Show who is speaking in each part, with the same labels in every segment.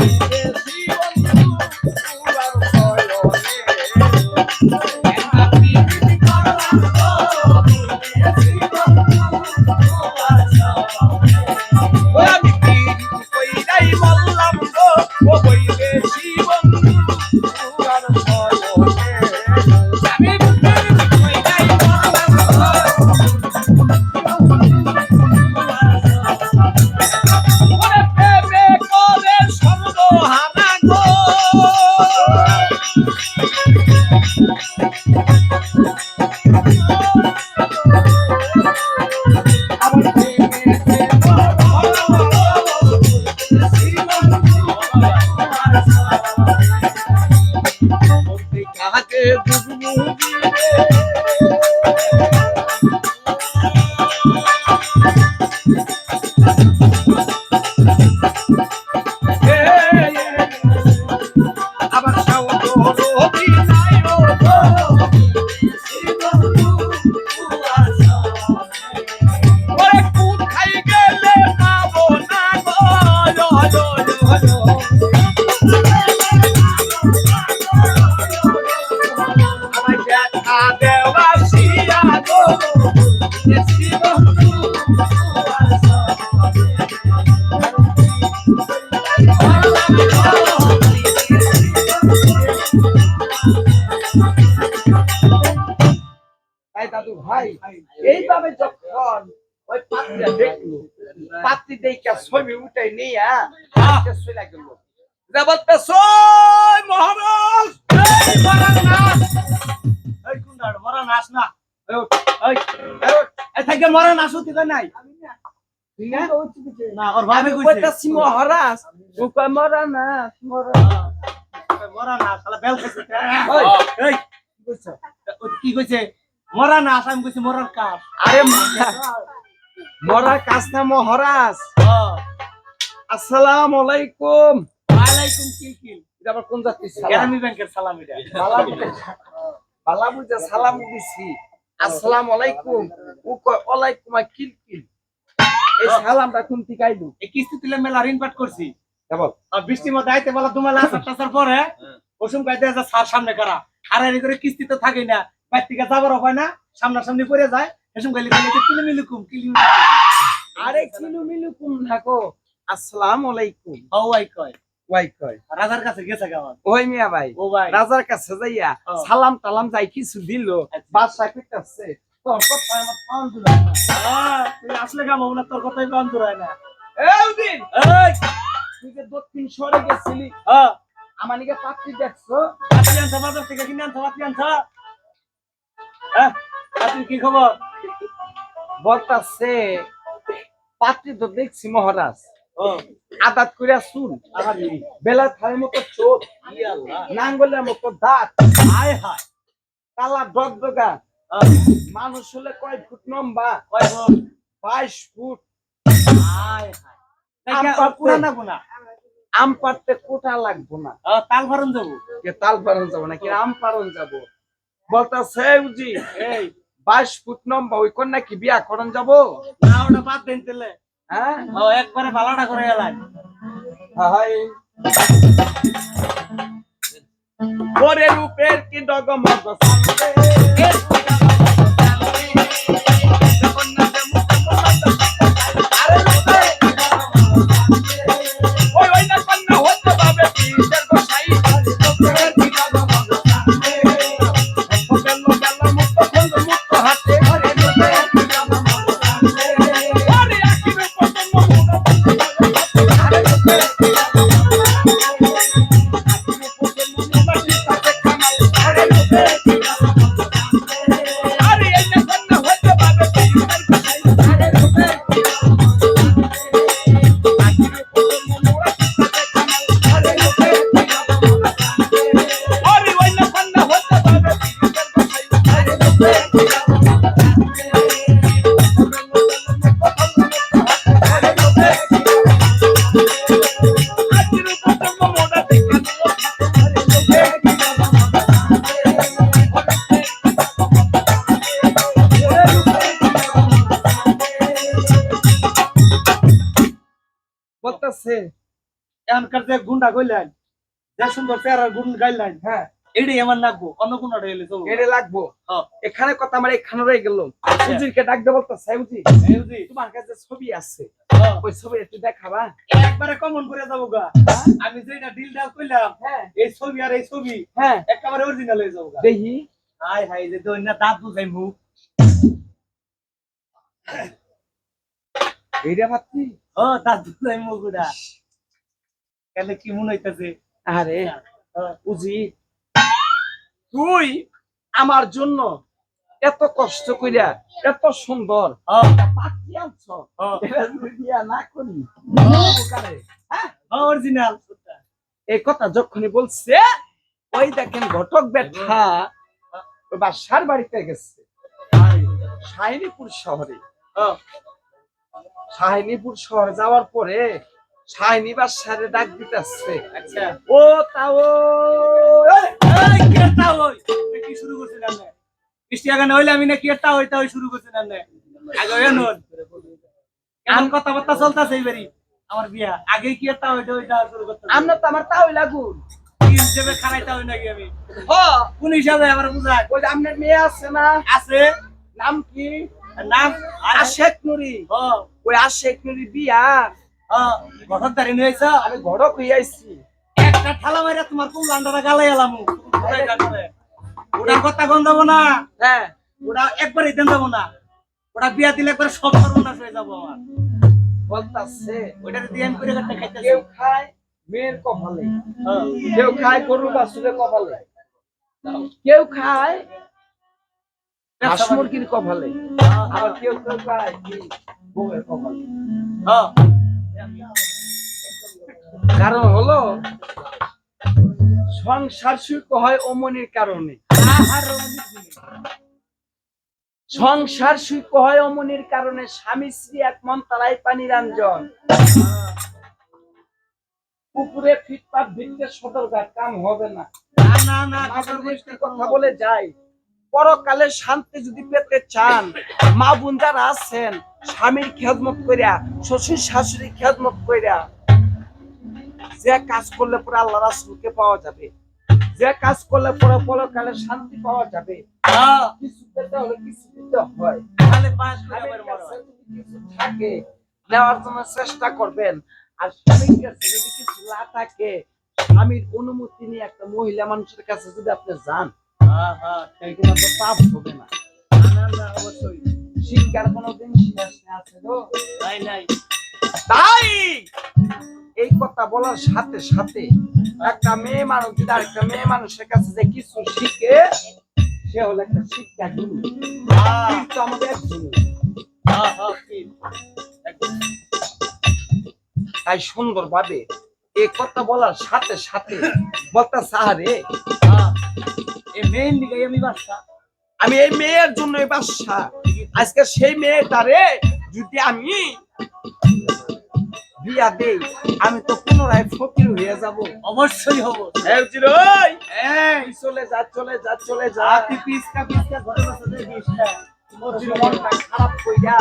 Speaker 1: বিদেশি তাই দাদু ভাই এইভাবে যখন ওই পাত্রে দেখল পাত্রি দেখে ছবি উঠে নিয়ে চলে গেল। বলতেছ মহারাজ! মরার নাচ
Speaker 2: মরা নাচ না। থেকে মরা নাই না ওর ভাবে কইছে
Speaker 1: মহারাজ ও কয় মরা নাচ মরা
Speaker 2: মরা নাচ শালা বেল এই কি কইছে কি মরা নাচ আমি কইছি মরার কাজ
Speaker 1: আরে মরা- কাজ না মহারাজ আসসালামু আলাইকুম
Speaker 2: কিলকিল
Speaker 1: এটা আবার কোন জাতি সালাম
Speaker 2: গ্রামী ব্যাংকের সালাম এটা
Speaker 1: বালা বুঝে সালাম দিছি আসসালামু আলাইকুম। ও কয় ওয়ালাইকুম কিল এই সালামটা কোন থেকে আইলো?
Speaker 2: এই কিস্তি তুলে মেলা ঋণ পাট করছি।
Speaker 1: কেবল
Speaker 2: আর বৃষ্টির মধ্যে আইতে বলা তোমার আসার টাসার পরে ওসম কাইতে আছে সার সামনে করা। হারারি করে কিস্তি তো থাকে না। বাইর থেকে যাবার হয় না সামনাসামনি পড়ে যায়। এসম গালি গালি কিলি মিলুকুম কিলি
Speaker 1: আরে কিলু মিলু কুম থাকো আসসালামু আলাইকুম।
Speaker 2: ও ভাই কয়।
Speaker 1: কয়?
Speaker 2: রাজার কাছে গেছে কেমন
Speaker 1: ওই মিয়া ভাই
Speaker 2: ও ভাই।
Speaker 1: রাজার কাছে যাইয়া। সালাম টালাম যাই কিছু দিল
Speaker 2: আচ্ছা।
Speaker 1: বাদশা কইতাছে তোর কথা আমার পান দিলাম না।
Speaker 2: তুই আসলে তোর কথাই বন্ধ না।
Speaker 1: এই দিন
Speaker 2: এই।
Speaker 1: তুই যে দক্ষিণ শহরে গেছিলি
Speaker 2: হ্যাঁ
Speaker 1: আমার নিকে পাত্রী দেখছ?
Speaker 2: আনছা বাজার থেকে কিনে আনছা পাতি আনছা। হ্যাঁ পাতির কি খবর?
Speaker 1: বলতাছে পাত্রী তো দেখছি মহারাজ।
Speaker 2: ও।
Speaker 1: আদাত করিয়া চুল বেলা থালের মতো চোখ নাঙ্গলের মতো দাঁত।
Speaker 2: হায় হায়
Speaker 1: কালা ডগডগা মানুষ হলে কয় ফুট লম্বা?
Speaker 2: কয়
Speaker 1: বাইশ ফুট।
Speaker 2: হায় হায়।
Speaker 1: আম
Speaker 2: দেখে
Speaker 1: পাড়তে- আম পারতে কোটা লাগবো না।
Speaker 2: আহ, তাল ভরন যাব?
Speaker 1: কে তাল পারন যাব নাকি আম পারন যাব? বলতাছে উজি
Speaker 2: এই
Speaker 1: বাইশ ফুট লম্বা ওই কন্যা কি বিয়া করন যাব?
Speaker 2: না ওটা বাদ দেন তেলে
Speaker 1: হ্যাঁ?
Speaker 2: ও একবারে পালাটা করে এলাই।
Speaker 1: হাই ওরে রূপের কি ডগমগ সামনে। বলতেছে
Speaker 2: এখানকার যে গুন্ডা কইলেন যে সুন্দর চেহারার গুণ গাইলেন
Speaker 1: হ্যাঁ
Speaker 2: এটাই আমার নাকবো অন্য কোনটা এলে চলবো।
Speaker 1: এটা লাগবো?
Speaker 2: হ্যাঁ।
Speaker 1: এখানে কথা আমার এখানে রয়ে গেল। ডাক সাইউজি তোমার কাছে ছবি আছে।
Speaker 2: হ্যাঁ।
Speaker 1: ওই ছবি একটু দেখাবা।
Speaker 2: একবারে কমন করে যাব গা। আমি যেটা ডিল ডাল কইলাম
Speaker 1: হ্যাঁ।
Speaker 2: এই ছবি আর এই ছবি
Speaker 1: হ্যাঁ।
Speaker 2: একেবারে অরিজিনাল হয়ে যাব গা।
Speaker 1: দেখি।
Speaker 2: হাই হাই যে দই না দাঁত বুঝাই মুখ
Speaker 1: এইটা ভাবছি
Speaker 2: ও কেন কি মনে হইতাছে?
Speaker 1: আরে। উজি। তুই আমার জন্য এত কষ্ট কইরা এত সুন্দর
Speaker 2: হ্যাঁ,
Speaker 1: পাখি আনছ। এটা যদি দিয়া না করি। উপকারে।
Speaker 2: অরিজিনাল।
Speaker 1: এই কথা যখনই বলছে ওই দেখেন ঘটক ওই বাসার বাড়িতে গেছে। শাহিনীপুর শহরে। শাহিনীপুর শহরে যাওয়ার পরে শাহিনী বাসারে ডাক দিতেছে
Speaker 2: আচ্ছা।
Speaker 1: ও তাও
Speaker 2: কি শুরু করছেন আপনি? বৃষ্টি আগানে হইলে আমি হইতা হই শুরু করছেন আপনি? আগে হইয়া নন। কেমন কথাবার্তা চলতেছে এইবারই আমার বিয়া। আগে কি হইতা শুরু করতে
Speaker 1: আমরা তো আমার লাগুন।
Speaker 2: হিসেবে খারাইতা হই নাকি আমি?
Speaker 1: হ।
Speaker 2: কোন হিসাবে আমার বুঝায়?
Speaker 1: ওই আপনার মেয়ে আছে না?
Speaker 2: আছে।
Speaker 1: নাম কি?
Speaker 2: নাম
Speaker 1: আশেক নুরি।
Speaker 2: ও
Speaker 1: ওই আশেক নুরি বিয়া
Speaker 2: গঠন তারি নিয়েছ
Speaker 1: আমি ঘরক হয়ে আইছি।
Speaker 2: একটা ঠালা মাইরা তোমার কোন লান্ডারা গালাই এলাম? ওটার কথা গন যাব না?
Speaker 1: হ্যাঁ।
Speaker 2: ওটা একবারই দেন যাব না। ওটা বিয়া দিলে একবার সব সর্বনাশ হয়ে যাব আমার।
Speaker 1: বলতাছে।
Speaker 2: ওইটার দিয়ে আমি করে কাটতে খাইতেছি।
Speaker 1: কেউ খায় মেয়ের কপালে।
Speaker 2: হ্যাঁ।
Speaker 1: কেউ খায় গরু বাছুরের কপালে। কেউ খায় হাঁস মুরগির কপালে। আবার কেউ কেউ খায় বউয়ের কপালে।
Speaker 2: হ্যাঁ।
Speaker 1: কারণ হলো সংসার সুখ হয় অমনির কারণে। সংসার সুখ হয় অমনির কারণে স্বামী স্ত্রী এক মন তারাই পানি রাঞ্জন পুকুরে ফিটপাত ভিড়তে সদরঘাট কাম হবে না।
Speaker 2: না
Speaker 1: কথা বলে যাই পরকালে শান্তি যদি পেতে চান মা বোন যারা আছেন স্বামীর খেদমত কইরা শ্বশুর শাশুড়ি খেদমত কইরা যে কাজ করলে পরে আল্লাহ রাসূলকে পাওয়া যাবে? যে কাজ করলে পরে পরকালে শান্তি পাওয়া যাবে?
Speaker 2: হ্যাঁ,
Speaker 1: কিছু পেতে হলে কিছু দিতে হয়। কাছে থাকে নেওয়ার জন্য চেষ্টা করবেন। আর স্বামীর কাছে যদি কিছু না থাকে স্বামীর অনুমতি নিয়ে একটা মহিলা মানুষের কাছে যদি আপনি যান পাপ হবে না।
Speaker 2: না না অবশ্যই।
Speaker 1: শিক্ষার কোনোদিন শেষ আছে তো?
Speaker 2: নাই নাই।
Speaker 1: তাই! এই কথা বলার সাথে সাথে একটা মেয়ে মানুষ যদি আরেকটা মেয়ে মানুষের কাছে যে কিছু শিখে সে হলো একটা শিক্ষা গুরু
Speaker 2: হ্যাঁ।
Speaker 1: তো আমাদের
Speaker 2: হ্যাঁ হ্যাঁ। একদম।
Speaker 1: তাই সুন্দর ভাবে এই কথা বলার সাথে সাথে বলতে সাহারে
Speaker 2: আমি
Speaker 1: এই মেয়ের জন্য এই বাসা আজকে সেই মেয়েটারে যদি আমি বিয়া দেই আমি তো পুনরায় ফকির হয়ে যাব।
Speaker 2: অবশ্যই হব।
Speaker 1: চলে যা চলে যা চলে যা।
Speaker 2: হাতি পিসকা পিসকা ঘরে বসে
Speaker 1: মনটা খারাপ কইরা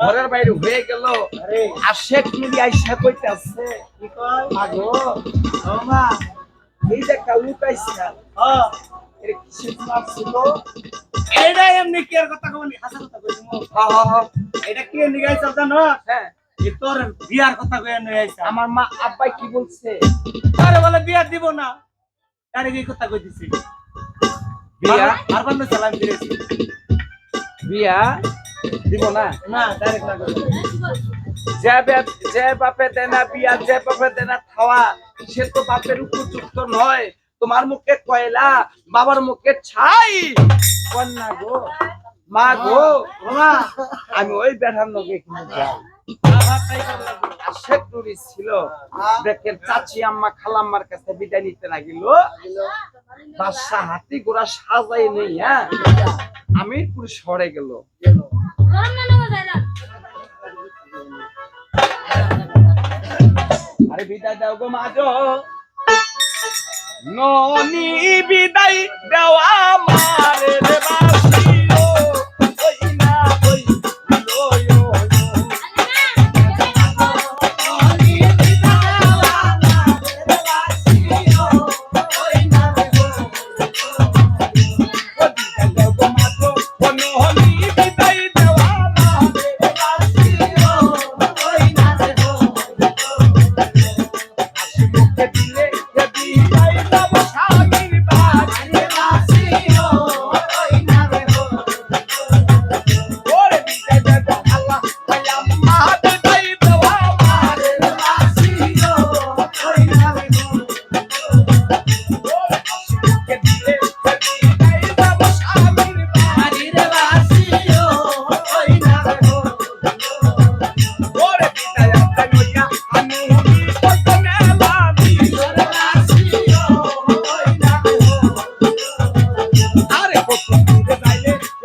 Speaker 1: ঘরের বাইরে হয়ে গেল
Speaker 2: আরে।
Speaker 1: শেখ মিলি আইসা কইতাছে
Speaker 2: কি কয়? মা।
Speaker 1: এই একটা লুক আইসা এটা কিসের ছিল
Speaker 2: এটা এমনি কি আর কথা কবনি হাসা কথা কইছি এটা কি জানো?
Speaker 1: হ্যাঁ।
Speaker 2: এ তোর বিয়ার কথা কই এনে আইছা।
Speaker 1: আমার মা আব্বাই কি বলছে?
Speaker 2: আরে বলে বিয়া দিব না। আরে কি কথা কই দিছি
Speaker 1: বিয়া
Speaker 2: আর বন্ধ সালাম দিয়েছি
Speaker 1: বিয়া? দিব না?
Speaker 2: না ডাইরেক্ট না
Speaker 1: বাপ- দেনা বাপে দেনা খাওয়া, সে তো বাপের নয়। তোমার মুখে কয়লা, বাবার মুখে গো, মা গো ছিল। চাচি, আম্মা, খালাম্মার কাছে বিদায় নিতে লাগিল। হাতি ঘোড়া সাজাই নেই হ্যাঁ? আমিরপুর সরে গেল। আরে বিদায় দাও গো মাজো ননি বিদায় দেওয়া